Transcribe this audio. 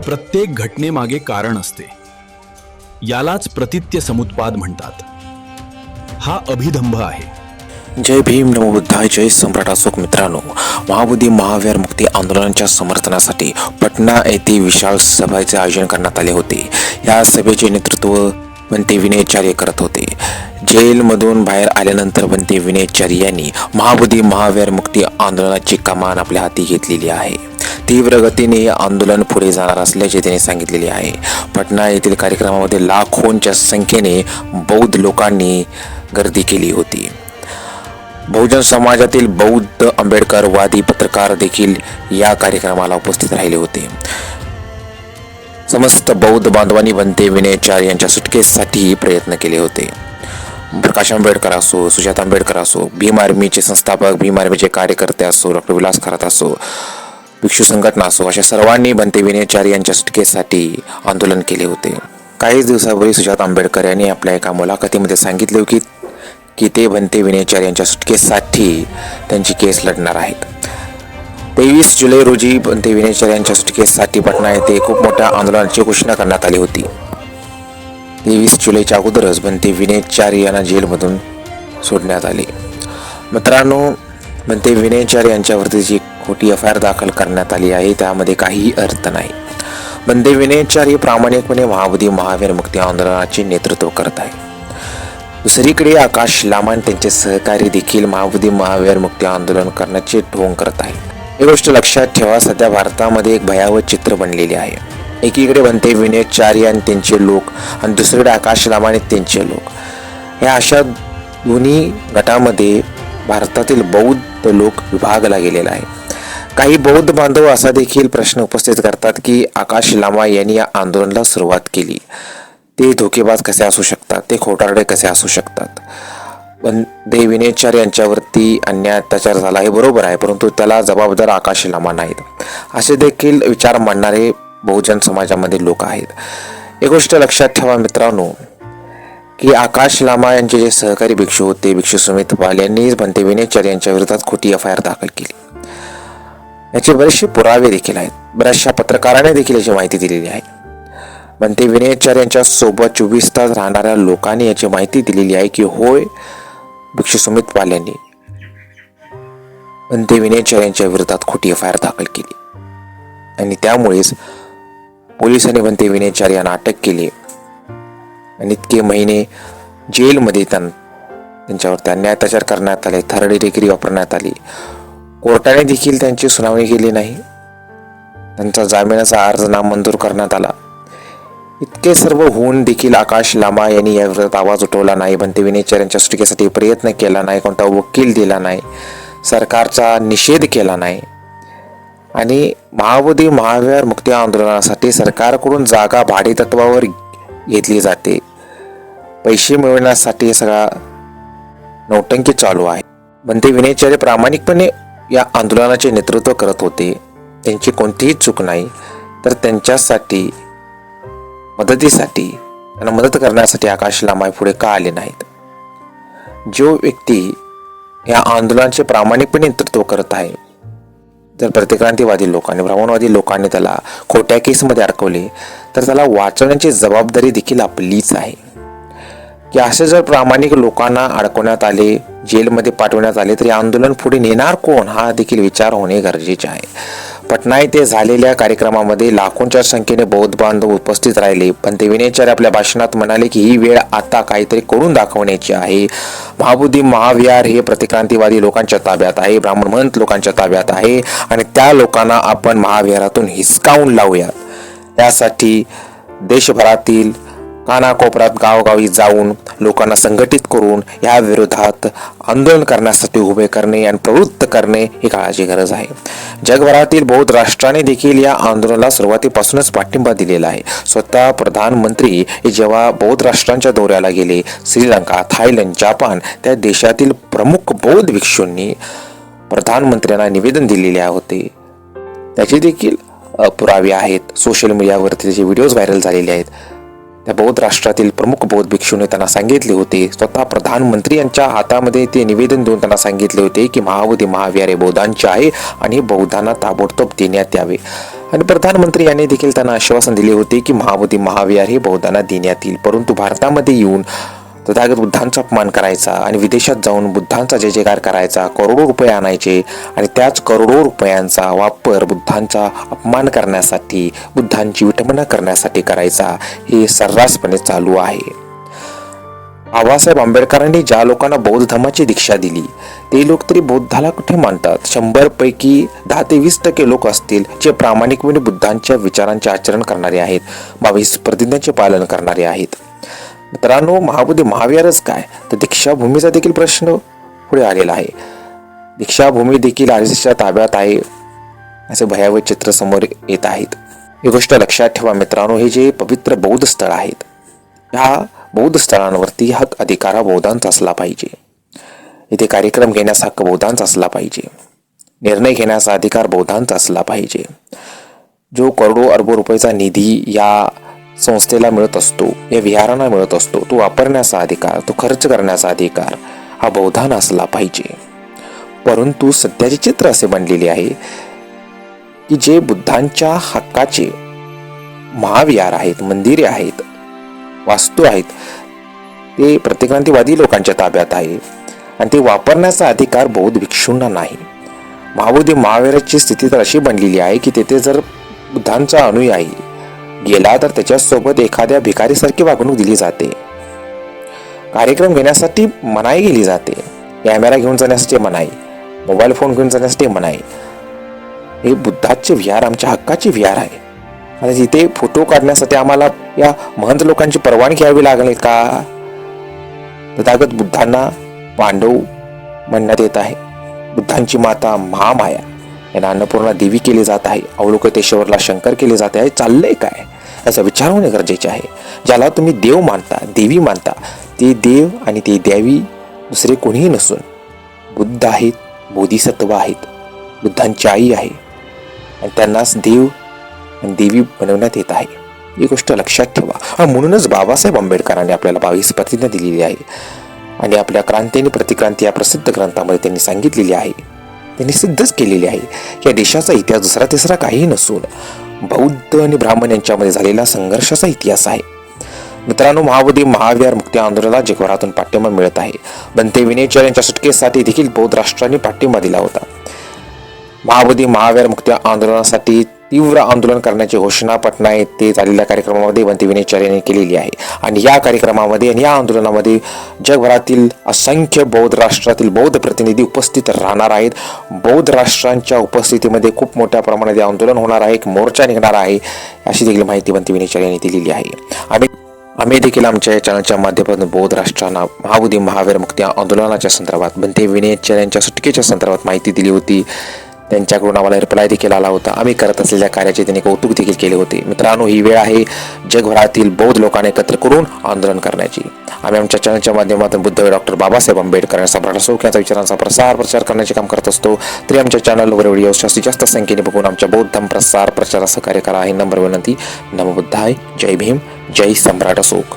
प्रत्येक घटनेमागे कारण असते. यालाच प्रतित्य समुत्पाद म्हणतात. हा अभिधंभ आहे. जय भीम नमो बुद्धाय जय सम्राट अशोक मित्रांनो. महाबुद्धी महावीर मुक्ती आंदोलनाच्या समर्थनासाठी पटना येथे विशाल सभेचे आयोजन करण्यात आले होते. या सभेचे नेतृत्व बनते विनयचार्य करत होते. जेलमधून बाहेर आल्यानंतर बनते विनयचार्य यांनी महाबुद्धी महावीर मुक्ती आंदोलनाची कमान आपल्या हाती घेतलेली आहे. तीव्र गतीने हे आंदोलन पुढे जाणार असल्याचे त्यांनी सांगितलेले आहे. पटना येथील कार्यक्रमामध्ये लाखोंच्या संख्येने बौद्ध लोकांनी गर्दी केली होती. बहुजन समाजातील बौद्ध आंबेडकरवादी पत्रकार देखील या कार्यक्रमाला उपस्थित राहिले होते. समस्त बौद्ध बांधवांनी बनते विनयचार्य यांच्या सुटकेसाठी प्रयत्न केले होते. प्रकाश आंबेडकर असो सुजात आंबेडकर असो भीम आर्मीचे संस्थापक भीम आर्मीचे कार्यकर्ते असो डॉक्टर विलास खरात असो भिक्षू संघटना असो अशा सर्वांनी बनते विनयचार्य यांच्या सुटकेसाठी आंदोलन केले होते. काहीच दिवसापूर्वी सुजात आंबेडकर यांनी आपल्या एका मुलाखतीमध्ये सांगितले की की ते बनते विनयचार्य यांच्या सुटकेसाठी त्यांची केस लढणार आहेत. तेवीस जुलै रोजी बनते विनयचार्य यांच्या सुटकेसाठी पटना येथे खूप मोठ्या आंदोलनाची घोषणा करण्यात आली होती. तेवीस जुलैच्या अगोदरच बनते विनयचार्य यांना जेलमधून सोडण्यात आले. मित्रांनो बनते विनयचार्य यांच्यावरती जी खोटी एफ आय आर दाखल करण्यात आली आहे त्यामध्ये काहीही अर्थ नाही. बनते विनयचार्य प्रामाणिकपणे महाबुधी महावीर मुक्ती आंदोलनाचे नेतृत्व करत आहे. दुसरीकडे आकाश लामान त्यांचे सहकारी देखील महाबुधी महावीर मुक्ती आंदोलन करण्याचे ढोंग करत आहेत. ही गोष्ट लक्षात ठेवा सध्या भारतामध्ये एक भयावह चित्र बनलेले आहे. एकीकडे बनते विनयचार्य आणि त्यांचे लोक आणि दुसरीकडे आकाश लामाने त्यांचे लोक. या अशा दोन्ही गटामध्ये भारतातील बौद्ध लोक विभागला गेलेला आहे काही बौद्ध बांधव असा देखील प्रश्न उपस्थित करतात की आकाश लामा यांनी या आंदोलनाला सुरुवात केली. ते धोकेबाज कसे असू शकतात? ते खोटारडे कसे असू शकतात? पण देव यांच्यावरती अन्याय अत्याचार झाला हे बरोबर आहे परंतु त्याला जबाबदार आकाश लामा नाहीत. असे देखील विचार मांडणारे बहुजन समाजामध्ये लोक आहेत. एक गोष्ट लक्षात ठेवा मित्रांनो की आकाश लामा यांचे जे सहकारी भिक्षू होते भिक्षू सुमित पाल यांनी बनते विनयचार्य यांच्या विरोधात खोटी एफ आय आर दाखल केली. याचे बरेचसे पुरावे देखील आहेत. बऱ्याचशा पत्रकाराने देखील याची माहिती दिलेली आहे. बनते विनयचार्य यांच्या सोबत चोवीस तास राहणाऱ्या लोकांनी याची माहिती दिलेली आहे की होय भिक्षू सुमित पाल यांनी बनते विनयचार्य यांच्या विरोधात खोटी एफ आय आर दाखल केली. आणि त्यामुळेच पोलिसांनी बनते विनयचार्य यांना अटक केली. आणि इतके महिने जेलमध्ये त्यां त्यांच्यावरती अन्याय अत्याचार करण्यात आले थर्ड डिग्री वापरण्यात आली. कोर्टाने देखील त्यांची सुनावणी केली नाही. त्यांचा जामिनाचा अर्ज नामंजूर करण्यात आला. इतके सर्व होऊन देखील आकाश लामा यांनी या विरोधात आवाज उठवला नाही. बनते विनयचर यांच्या सुटकेसाठी प्रयत्न केला नाही. कोणता वकील दिला नाही. सरकारचा निषेध केला नाही. आणि महाबोधी महावीर मुक्ती आंदोलनासाठी सरकारकडून जागा भाडेतत्वावर घेतली जाते. पैसे मिळवण्यासाठी सगळा नौटंकी चालू आहे. बनते विनयचार्य प्रामाणिकपणे या आंदोलनाचे नेतृत्व करत होते. त्यांची कोणतीही चूक नाही. तर त्यांच्यासाठी मदतीसाठी त्यांना मदत करण्यासाठी आकाश लामाय पुढे का आले नाहीत? जो व्यक्ती या आंदोलनाचे प्रामाणिकपणे नेतृत्व करत आहे जर प्रतिक्रांतीवादी लोकांनी भ्रमणवादी लोकांनी त्याला खोट्या केसमध्ये अडकवले तर त्याला वाचवण्याची जबाबदारी देखील आपलीच आहे. की असे जर प्रामाणिक लोकांना अडकवण्यात आले जेलमध्ये पाठवण्यात आले तरी आंदोलन पुढे नेणार कोण? हा देखील विचार होणे गरजेचे आहे. पटना येथे झालेल्या कार्यक्रमामध्ये लाखोंच्या संख्येने बौद्ध बांधव उपस्थित राहिले. पण ते विनयचार्य आपल्या भाषणात म्हणाले की ही वेळ आता काहीतरी करून दाखवण्याची आहे. महाबुद्धी महाविहार हे प्रतिक्रांतीवादी लोकांच्या ताब्यात आहे. ब्राह्मणमंत लोकांच्या ताब्यात आहे. आणि त्या लोकांना आपण महाविहारातून हिसकावून लावूया यासाठी देशभरातील कानाकोपऱ्यात गावगावी जाऊन लोकांना संघटित करून या विरोधात आंदोलन करण्यासाठी उभे करणे आणि प्रवृत्त करणे ही काळाची गरज आहे. जगभरातील बौद्ध राष्ट्राने देखील या आंदोलनाला सुरुवातीपासूनच पाठिंबा दिलेला आहे. स्वतः प्रधानमंत्री हे जेव्हा बौद्ध राष्ट्रांच्या दौऱ्याला गेले श्रीलंका थायलंड जपान त्या देशातील प्रमुख बौद्ध भिक्षूंनी प्रधानमंत्र्यांना निवेदन दिलेले होते. त्याचे देखील पुरावे आहेत. सोशल मीडियावरती त्याचे व्हिडिओज व्हायरल झालेले आहेत. त्या बौद्ध राष्ट्रातील प्रमुख बौद्ध भिक्षूने त्यांना सांगितले होते. स्वतः प्रधानमंत्री यांच्या हातामध्ये ते निवेदन देऊन त्यांना सांगितले होते की महाबोधी महाविहार हे बौद्धांचे आहे आणि बौद्धांना ताबडतोब देण्यात यावे. आणि प्रधानमंत्री यांनी देखील त्यांना आश्वासन दिले होते की महाबोधी महाविहार हे बौद्धांना देण्यात येईल. परंतु भारतामध्ये येऊन तथागत बुद्धांचा अपमान करायचा आणि विदेशात जाऊन बुद्धांचा जय जयकार करायचा करोडो रुपये आणायचे आणि त्याच करोडो रुपयांचा वापर बुद्धांचा अपमान करण्यासाठी बुद्धांची विटंबना करण्यासाठी करायचा हे सर्रासपणे चालू आहे. बाबासाहेब आंबेडकरांनी ज्या लोकांना बौद्ध धर्माची दीक्षा दिली ते लोक तरी बौद्धाला कुठे मानतात? शंभर पैकी दहा ते वीस टक्के लोक असतील जे प्रामाणिकपणे बुद्धांच्या विचारांचे आचरण करणारे आहेत बावीस प्रतिज्ञांचे पालन करणारे आहेत. मित्रांनो महाबुद्धी महाविहारच काय? तर दीक्षाभूमीचा देखील प्रश्न पुढे आलेला आहे. दीक्षाभूमी देखील आरएसएसच्या ताब्यात आहे असे भयावह चित्र समोर येत आहेत. ही गोष्ट लक्षात ठेवा मित्रांनो हे जे पवित्र बौद्ध स्थळ आहेत ह्या बौद्ध स्थळांवरती हक्क अधिकार हा बौद्धांचा असला पाहिजे. इथे कार्यक्रम घेण्यास हक्क बौद्धांचा असला पाहिजे. निर्णय घेण्याचा अधिकार बौद्धांचा असला पाहिजे. जो करोडो अरबो रुपयाचा निधी या संस्थेला मिळत असतो या विहारांना मिळत असतो. तो वापरण्याचा अधिकार तो खर्च करण्याचा अधिकार हा बहुधान असला पाहिजे. परंतु सध्याचे चित्र असे बनलेले आहे की जे बुद्धांच्या हक्काचे महाविहार आहेत मंदिरे आहेत वास्तू आहेत ते प्रतिक्रांतीवादी लोकांच्या ताब्यात आहे आणि ते वापरण्याचा अधिकार बौद्ध भिक्षूंना नाही. महाबोधी महावीराची स्थिती तर अशी बनलेली आहे की तेथे जर बुद्धांचा अनुयायी गेला तर त्याच्यासोबत एखाद्या भिकारीसारखी वागणूक दिली जाते. कार्यक्रम घेण्यासाठी मनाई केली जाते. कॅमेरा घेऊन जाण्यासाठी मनाई मोबाईल फोन घेऊन जाण्यासाठी मनाई. हे बुद्धाचे विहार आमच्या हक्काचे विहार आहे. आणि तिथे फोटो काढण्यासाठी आम्हाला या महंत लोकांची परवानगी घ्यावी लागेल का? तथागत बुद्धांना पांडव म्हणण्यात येत आहे. बुद्धांची माता महामाया यांना अन्नपूर्णा देवी केली जात आहे. अवलोकतेश्वरला शंकर केले जाते आहे. चाललंय काय? याचा विचार होणे गरजेचे आहे. ज्याला तुम्ही देव मानता देवी मानता ते देव आणि ते देवी दुसरे कोणीही नसून. बुद्ध आहेत बोधिसत्व आहेत बुद्धांची आई आहे. आणि त्यांनाच देव आणि देवी बनवण्यात येत आहे. ही गोष्ट लक्षात ठेवा. आणि म्हणूनच बाबासाहेब आंबेडकरांनी आपल्याला बावीस प्रतिज्ञा दिलेली आहे. आणि आपल्या क्रांती आणि प्रतिक्रांती या प्रसिद्ध ग्रंथामध्ये त्यांनी सांगितलेली आहे. त्यांनी सिद्धच केलेली आहे. या देशाचा इतिहास दुसरा तिसरा काही नसून. बौद्ध आणि ब्राह्मण यांच्यामध्ये झालेला संघर्षाचा इतिहास आहे. मित्रांनो महाबोधी महाविहार मुक्ती आंदोलनाला जगभरातून पाठिंबा मिळत आहे. बनते विनयचर यांच्या सुटकेसाठी देखील बौद्ध राष्ट्रांनी पाठिंबा दिला होता. महाबोधी महावीर मुक्ती आंदोलनासाठी तीव्र आंदोलन करण्याची घोषणा पटना येथे झालेल्या कार्यक्रमामध्ये बंती विनेचर यांनी केलेली आहे. आणि या कार्यक्रमामध्ये आणि या आंदोलनामध्ये जगभरातील असंख्य बौद्ध राष्ट्रातील बौद्ध प्रतिनिधी उपस्थित राहणार आहेत. बौद्ध राष्ट्रांच्या उपस्थितीमध्ये खूप मोठ्या प्रमाणात आंदोलन होणार आहे. एक मोर्चा निघणार आहे अशी देखील माहिती बंती विनेचर यांनी दिलेली आहे. आम्ही आम्ही देखील आमच्या या चॅनलच्या माध्यमातून बौद्ध राष्ट्रांना महाबुद्धी महावीर मुक्ती आंदोलनाच्या संदर्भात बंते विनेचर यांच्या सुटकेच्या संदर्भात माहिती दिली होती. त्यांच्याकडून आम्हाला रिप्लाय देखील आला होता. आम्ही करत असलेल्या कार्याचे त्यांनी कौतुक देखील केले होते. मित्रांनो ही वेळ आहे जगभरातील बौद्ध लोकांना एकत्र करून आंदोलन करण्याची. आम्ही आमच्या चॅनलच्या माध्यमातून बुद्ध डॉक्टर बाबासाहेब आंबेडकर यांचा सम्राट अशोक विचारांचा प्रसार प्रचार करण्याचे काम करत असतो. तरी आमच्या चॅनलवर व्हिडिओ जास्तीत जास्त संख्येने बघून आमच्या बौद्ध धर्म प्रसार प्रचाराचं कार्य करा ही नंबर विनंती नमबुद्धाय जय भीम. जय सम्राट अशोक.